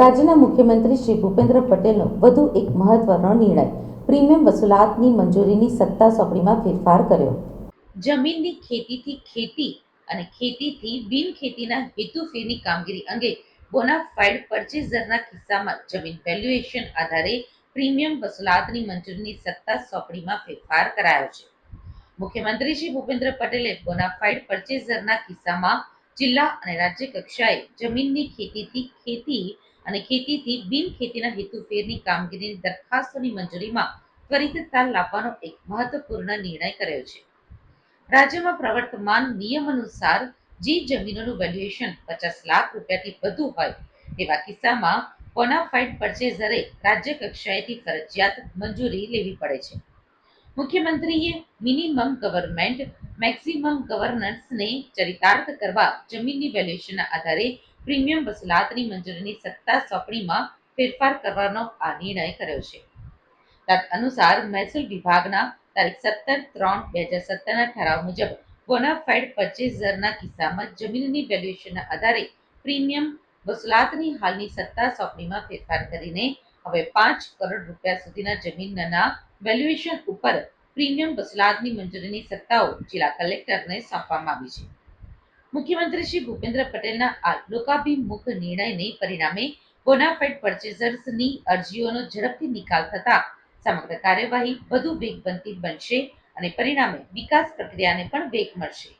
રાજ્યના મુખ્યમંત્રી શ્રી ભૂપેન્દ્ર પટેલનો વધુ એક મહત્વનો નિર્ણય પ્રીમિયમ વસૂલાતની મંજૂરીની સત્તા સોંપણીમાં ફેરફાર કર્યો. જમીનની ખેતીથી ખેતી અને ખેતીથી બિનખેતીના હેતુફેરની કામગીરી અંગે બોનાફાઇડ પરચેઝરના કિસ્સામાં જમીન વેલ્યુએશન આધારે પ્રીમિયમ વસૂલાતની મંજૂરીની સત્તા સોંપણીમાં ફેરફાર કરાયો છે. મુખ્યમંત્રી શ્રી ભૂપેન્દ્ર પટેલે બોનાફાઇડ પરચેઝરના કિસ્સામાં જિલ્લા અને રાજ્ય કક્ષાએ જમીનની ખેતીથી ખેતી અને ખેતીથી બિનખેતીના હેતુફેરની કામગીરીની દરખાસ્તોની મંજૂરીમાં ત્વરિતતા લાવવાનો એક મહત્વપૂર્ણ નિર્ણય કર્યો છે. રાજ્યમાં પ્રવર્તમાન નિયમ અનુસાર જે જમીનોનું વેલ્યુએશન પચાસ લાખ રૂપિયાથી વધુ હોય તેવા કિસ્સામાં બોનાફાઇડ પરચેઝરે રાજ્ય કક્ષાએથી ફરજિયાત મંજૂરી લેવી પડે છે. મુખ્યમંત્રીએ મિનિમમ ગવર્મેન્ટ મેક્સિમમ ગવર્નન્સને ચરિતાર્થ કરવા જમીનની વેલ્યુએશનના આધારે પ્રીમિયમ વસૂલાતની મંજૂરીની સત્તા સોંપણીમાં ફેરફાર કરવાનો આ નિર્ણય કર્યો છે. અનુસાર મહેસૂલ વિભાગના તારીખ સત્તર ત્રણ બે હજાર સત્તરના ઠરાવ મુજબ બોનાફાઇડ પરચેઝરના કિસ્સામાં જમીનની વેલ્યુએશનના આધારે પ્રીમિયમ વસૂલાતની હાલની સત્તા સોંપણીમાં ફેરફાર કરીને હવે પાંચ કરોડ રૂપિયા સુધીના જમીનના વેલ્યુએશન ઉપર પ્રીમિયમ વસૂલાતની મંજૂરીની સત્તાઓ જિલ્લા કલેક્ટરને સોંપવામાં આવી છે. મુખ્યમંત્રી શ્રી ભૂપેન્દ્ર પટેલના આ લોકાભિમુખ નિર્ણયને પરિણામે બોનાફેડ પરચેઝર્સની અરજીઓનો ઝડપથી નિકાલ થતા સમગ્ર કાર્યવાહી વધુ વેગવંતી બનશે અને પરિણામે વિકાસ પ્રક્રિયાને પણ વેગ મળશે.